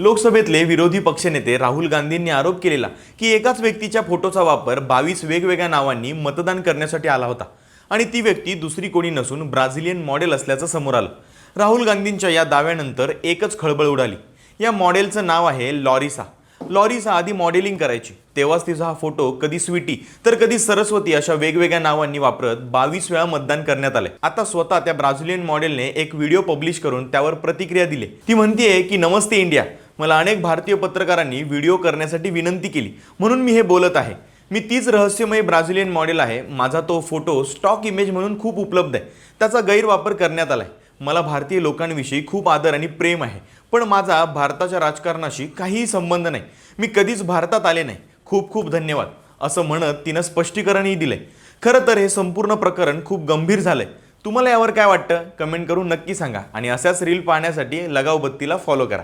लोकसभेतले विरोधी पक्षनेते राहुल गांधींनी आरोप केलेला की एकाच व्यक्तीच्या फोटोचा वापर बावीस वेगवेगळ्या नावांनी मतदान करण्यासाठी आला होता. आणि ती व्यक्ती दुसरी कोणी नसून ब्राझिलियन मॉडेल असल्याचं समोर आलं. राहुल गांधींच्या या दाव्यानंतर एकच खळबळ उडाली. या मॉडेलचं नाव आहे लॉरिसा. लॉरिसा आधी मॉडेलिंग करायची. तेव्हाच तिचा हा फोटो कधी स्वीटी तर कधी सरस्वती अशा वेगवेगळ्या नावांनी वापरत बावीस वेळा मतदान करण्यात आले आता स्वतः त्या ब्राझिलियन मॉडेलने एक व्हिडिओ पब्लिश करून त्यावर प्रतिक्रिया दिली. ती म्हणतीये की नमस्ते इंडिया. मला अनेक भारतीय पत्रकारांनी व्हिडिओ करण्यासाठी विनंती केली. म्हणून मी हे बोलत आहे. मी तीच रहस्यमय ब्राझिलियन मॉडेल आहे. माझा तो फोटो स्टॉक इमेज म्हणून खूप उपलब्ध आहे. त्याचा गैरवापर करण्यात आलाय. मला भारतीय लोकांविषयी खूप आदर आणि प्रेम आहे. पण माझा भारताच्या राजकारणाशी काहीही संबंध नाही. मी कधीच भारतात आले नाही. खूप खूप धन्यवाद. असं म्हणत तिनं स्पष्टीकरणही दिलंय. खरं तर हे संपूर्ण प्रकरण खूप गंभीर झालंय. तुम्हाला यावर काय वाटतं? कमेंट करून नक्की सांगा. आणि अशाच रील पाहण्यासाठी लगाव बत्तीला फॉलो करा.